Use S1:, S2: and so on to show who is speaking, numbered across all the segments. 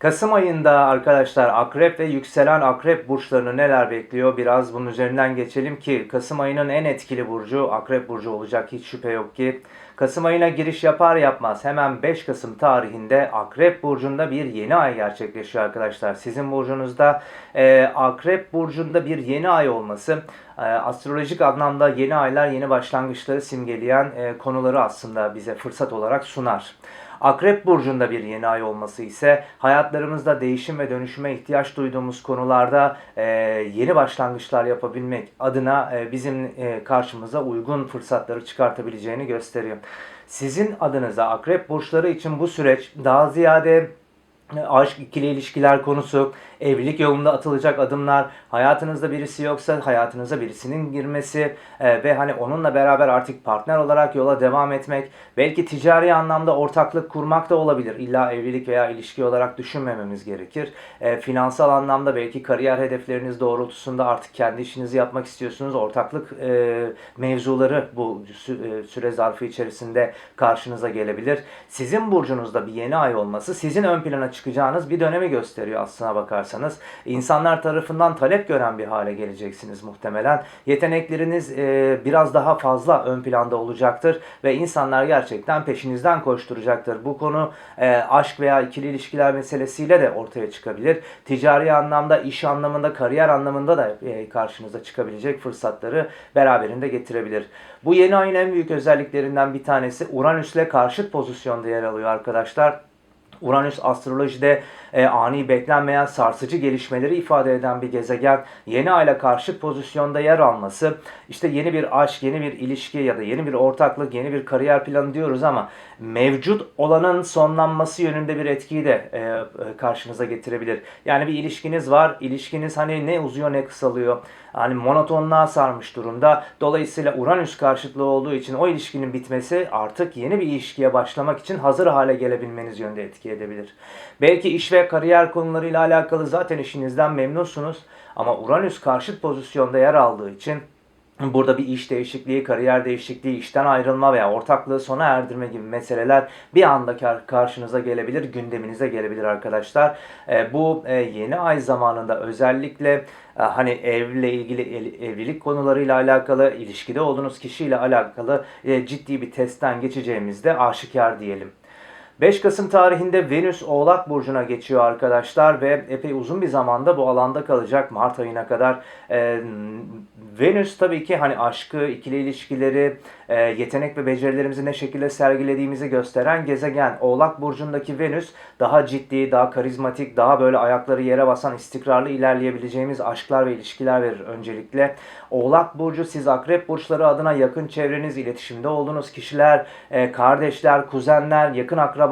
S1: Kasım ayında arkadaşlar akrep ve yükselen akrep burçlarını neler bekliyor? Biraz bunun üzerinden geçelim ki Kasım ayının en etkili burcu akrep burcu olacak hiç şüphe yok ki. Kasım ayına giriş yapar yapmaz hemen 5 Kasım tarihinde akrep burcunda bir yeni ay gerçekleşiyor arkadaşlar. Sizin burcunuzda e, akrep burcunda bir yeni ay olması e, astrolojik anlamda yeni aylar yeni başlangıçları simgeleyen e, konuları aslında bize fırsat olarak sunar. Akrep burcunda bir yeni ay olması ise hayatlarımızda değişim ve dönüşüme ihtiyaç duyduğumuz konularda e, yeni başlangıçlar yapabilmek adına e, bizim e, karşımıza uygun fırsatları çıkartabileceğini gösteriyor. Sizin adınıza akrep burçları için bu süreç daha ziyade aşk, ikili ilişkiler konusu, evlilik yolunda atılacak adımlar, hayatınızda birisi yoksa hayatınıza birisinin girmesi e, ve hani onunla beraber artık partner olarak yola devam etmek, belki ticari anlamda ortaklık kurmak da olabilir. İlla evlilik veya ilişki olarak düşünmememiz gerekir. E, finansal anlamda belki kariyer hedefleriniz doğrultusunda artık kendi işinizi yapmak istiyorsunuz. Ortaklık e, mevzuları bu sü- e, süre zarfı içerisinde karşınıza gelebilir. Sizin burcunuzda bir yeni ay olması sizin ön plana çıkacağınız bir dönemi gösteriyor aslına bakarsanız. İnsanlar tarafından talep gören bir hale geleceksiniz muhtemelen. Yetenekleriniz e, biraz daha fazla ön planda olacaktır ve insanlar gerçekten peşinizden koşturacaktır. Bu konu e, aşk veya ikili ilişkiler meselesiyle de ortaya çıkabilir. Ticari anlamda, iş anlamında, kariyer anlamında da e, karşınıza çıkabilecek fırsatları beraberinde getirebilir. Bu yeni ayın en büyük özelliklerinden bir tanesi Uranüs'le karşıt pozisyonda yer alıyor arkadaşlar. Uranüs astrolojide e, ani beklenmeyen sarsıcı gelişmeleri ifade eden bir gezegen yeni ayla karşıt pozisyonda yer alması işte yeni bir aşk, yeni bir ilişki ya da yeni bir ortaklık, yeni bir kariyer planı diyoruz ama mevcut olanın sonlanması yönünde bir etkiyi de e, e, karşınıza getirebilir. Yani bir ilişkiniz var, ilişkiniz hani ne uzuyor ne kısalıyor. Hani monotonluğa sarmış durumda. Dolayısıyla Uranüs karşıtlığı olduğu için o ilişkinin bitmesi artık yeni bir ilişkiye başlamak için hazır hale gelebilmeniz yönde etki edebilir. Belki iş ve kariyer konularıyla alakalı zaten işinizden memnunsunuz ama Uranüs karşıt pozisyonda yer aldığı için Burada bir iş değişikliği, kariyer değişikliği, işten ayrılma veya ortaklığı sona erdirme gibi meseleler bir anda kar- karşınıza gelebilir, gündeminize gelebilir arkadaşlar. E, bu e, yeni ay zamanında özellikle e, hani evle ilgili evlilik konularıyla alakalı, ilişkide olduğunuz kişiyle alakalı ciddi bir testten geçeceğimizde aşikar diyelim. 5 Kasım tarihinde Venüs Oğlak Burcu'na geçiyor arkadaşlar ve epey uzun bir zamanda bu alanda kalacak Mart ayına kadar. Ee, Venüs tabii ki hani aşkı, ikili ilişkileri, e, yetenek ve becerilerimizi ne şekilde sergilediğimizi gösteren gezegen. Oğlak Burcu'ndaki Venüs daha ciddi, daha karizmatik, daha böyle ayakları yere basan, istikrarlı ilerleyebileceğimiz aşklar ve ilişkiler verir öncelikle. Oğlak Burcu siz akrep burçları adına yakın çevreniz, iletişimde olduğunuz kişiler, e, kardeşler, kuzenler, yakın akrabalar,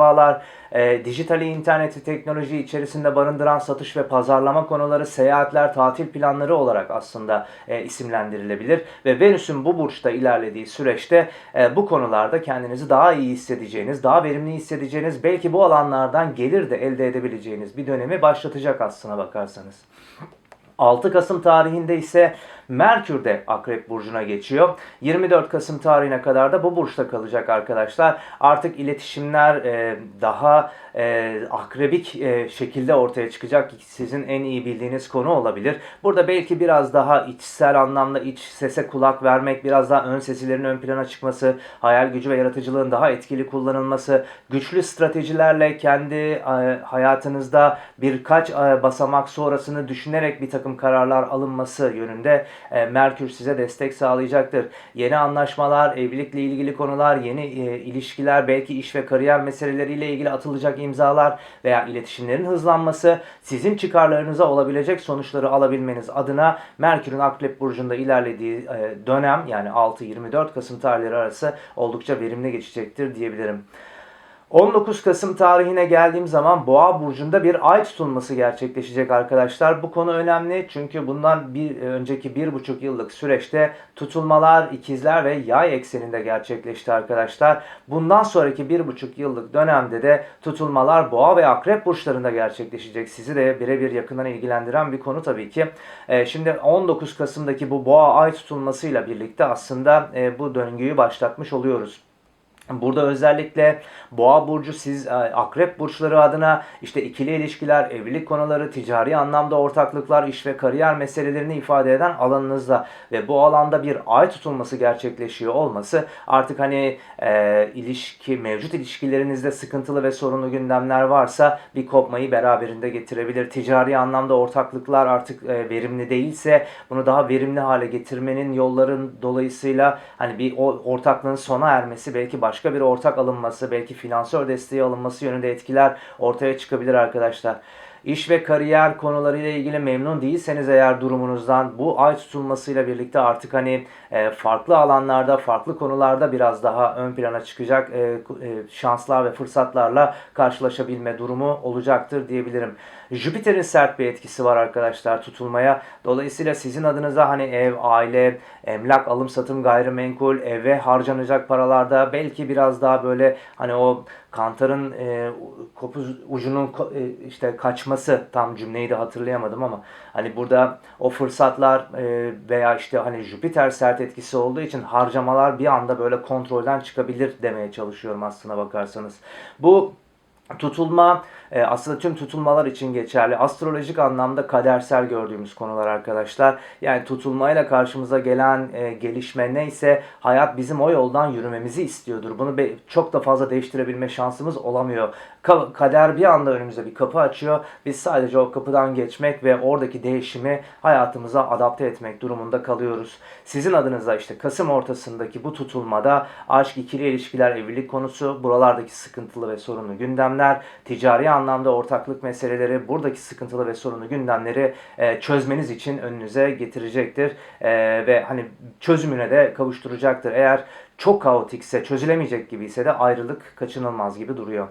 S1: e, dijitali interneti teknoloji içerisinde barındıran satış ve pazarlama konuları, seyahatler, tatil planları olarak aslında e, isimlendirilebilir. Ve Venüs'ün bu burçta ilerlediği süreçte e, bu konularda kendinizi daha iyi hissedeceğiniz, daha verimli hissedeceğiniz, belki bu alanlardan gelir de elde edebileceğiniz bir dönemi başlatacak aslına bakarsanız. 6 Kasım tarihinde ise Merkür de Akrep Burcu'na geçiyor. 24 Kasım tarihine kadar da bu burçta kalacak arkadaşlar. Artık iletişimler e, daha e, akrebik e, şekilde ortaya çıkacak. Sizin en iyi bildiğiniz konu olabilir. Burada belki biraz daha içsel anlamda iç sese kulak vermek, biraz daha ön sesilerin ön plana çıkması, hayal gücü ve yaratıcılığın daha etkili kullanılması, güçlü stratejilerle kendi e, hayatınızda birkaç e, basamak sonrasını düşünerek bir takım kararlar alınması yönünde e, Merkür size destek sağlayacaktır. Yeni anlaşmalar, evlilikle ilgili konular, yeni e, ilişkiler, belki iş ve kariyer meseleleriyle ilgili atılacak imzalar veya iletişimlerin hızlanması sizin çıkarlarınıza olabilecek sonuçları alabilmeniz adına Merkür'ün Akrep Burcu'nda ilerlediği e, dönem yani 6-24 Kasım tarihleri arası oldukça verimli geçecektir diyebilirim. 19 Kasım tarihine geldiğim zaman Boğa burcunda bir ay tutulması gerçekleşecek arkadaşlar. Bu konu önemli çünkü bundan bir önceki bir buçuk yıllık süreçte tutulmalar, ikizler ve yay ekseninde gerçekleşti arkadaşlar. Bundan sonraki bir buçuk yıllık dönemde de tutulmalar Boğa ve Akrep burçlarında gerçekleşecek. Sizi de birebir yakından ilgilendiren bir konu tabii ki. Ee, şimdi 19 Kasım'daki bu Boğa ay tutulmasıyla birlikte aslında e, bu döngüyü başlatmış oluyoruz. Burada özellikle Boğa burcu siz e, akrep burçları adına işte ikili ilişkiler, evlilik konuları, ticari anlamda ortaklıklar, iş ve kariyer meselelerini ifade eden alanınızda ve bu alanda bir ay tutulması gerçekleşiyor olması artık hani e, ilişki mevcut ilişkilerinizde sıkıntılı ve sorunlu gündemler varsa bir kopmayı beraberinde getirebilir. Ticari anlamda ortaklıklar artık e, verimli değilse bunu daha verimli hale getirmenin yolların dolayısıyla hani bir o ortaklığın sona ermesi belki başka bir ortak alınması belki finansör desteği alınması yönünde etkiler ortaya çıkabilir arkadaşlar. İş ve kariyer konularıyla ilgili memnun değilseniz eğer durumunuzdan bu ay tutulmasıyla birlikte artık hani e, farklı alanlarda, farklı konularda biraz daha ön plana çıkacak e, e, şanslar ve fırsatlarla karşılaşabilme durumu olacaktır diyebilirim. Jüpiter'in sert bir etkisi var arkadaşlar tutulmaya. Dolayısıyla sizin adınıza hani ev, aile, emlak, alım satım, gayrimenkul, eve harcanacak paralarda belki biraz daha böyle hani o kantarın e, kopuz ucunun e, işte kaçması tam cümleyi de hatırlayamadım ama hani burada o fırsatlar e, veya işte hani Jüpiter sert etkisi olduğu için harcamalar bir anda böyle kontrolden çıkabilir demeye çalışıyorum aslına bakarsanız. Bu Tutulma e, aslında tüm tutulmalar için geçerli. Astrolojik anlamda kadersel gördüğümüz konular arkadaşlar. Yani tutulmayla karşımıza gelen e, gelişme neyse hayat bizim o yoldan yürümemizi istiyordur. Bunu be- çok da fazla değiştirebilme şansımız olamıyor. Ka- kader bir anda önümüze bir kapı açıyor. Biz sadece o kapıdan geçmek ve oradaki değişimi hayatımıza adapte etmek durumunda kalıyoruz. Sizin adınıza işte Kasım ortasındaki bu tutulmada aşk, ikili ilişkiler, evlilik konusu, buralardaki sıkıntılı ve sorunlu gündemler, ticari anlamda ortaklık meseleleri, buradaki sıkıntılı ve sorunlu gündemleri e, çözmeniz için önünüze getirecektir. E, ve hani çözümüne de kavuşturacaktır. Eğer çok kaotikse, çözülemeyecek gibi ise de ayrılık kaçınılmaz gibi duruyor.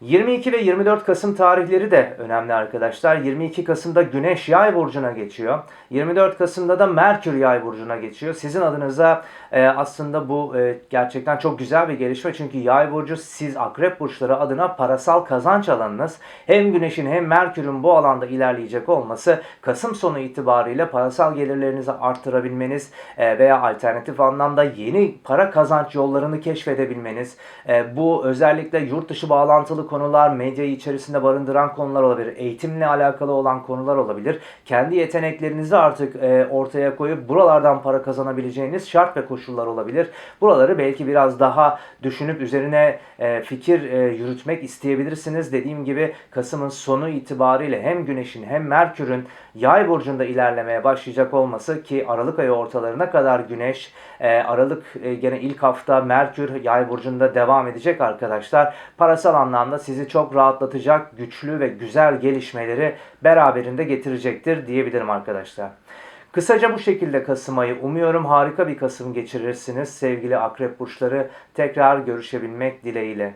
S1: 22 ve 24 Kasım tarihleri de önemli arkadaşlar. 22 Kasım'da Güneş Yay burcuna geçiyor. 24 Kasım'da da Merkür Yay burcuna geçiyor. Sizin adınıza e, aslında bu e, gerçekten çok güzel bir gelişme. Çünkü Yay burcu siz Akrep burçları adına parasal kazanç alanınız. Hem Güneş'in hem Merkür'ün bu alanda ilerleyecek olması Kasım sonu itibariyle parasal gelirlerinizi arttırabilmeniz e, veya alternatif anlamda yeni para kazanç yollarını keşfedebilmeniz. E, bu özellikle yurt dışı bağlantılı konular, medyayı içerisinde barındıran konular olabilir. Eğitimle alakalı olan konular olabilir. Kendi yeteneklerinizi artık e, ortaya koyup buralardan para kazanabileceğiniz şart ve koşullar olabilir. Buraları belki biraz daha düşünüp üzerine e, fikir e, yürütmek isteyebilirsiniz. Dediğim gibi Kasım'ın sonu itibariyle hem Güneş'in hem Merkür'ün Yay burcunda ilerlemeye başlayacak olması ki Aralık ayı ortalarına kadar Güneş, e, Aralık e, gene ilk hafta Merkür Yay burcunda devam edecek arkadaşlar. Parasal sizi çok rahatlatacak, güçlü ve güzel gelişmeleri beraberinde getirecektir diyebilirim arkadaşlar. Kısaca bu şekilde Kasım ayı. Umuyorum harika bir Kasım geçirirsiniz sevgili akrep burçları. Tekrar görüşebilmek dileğiyle.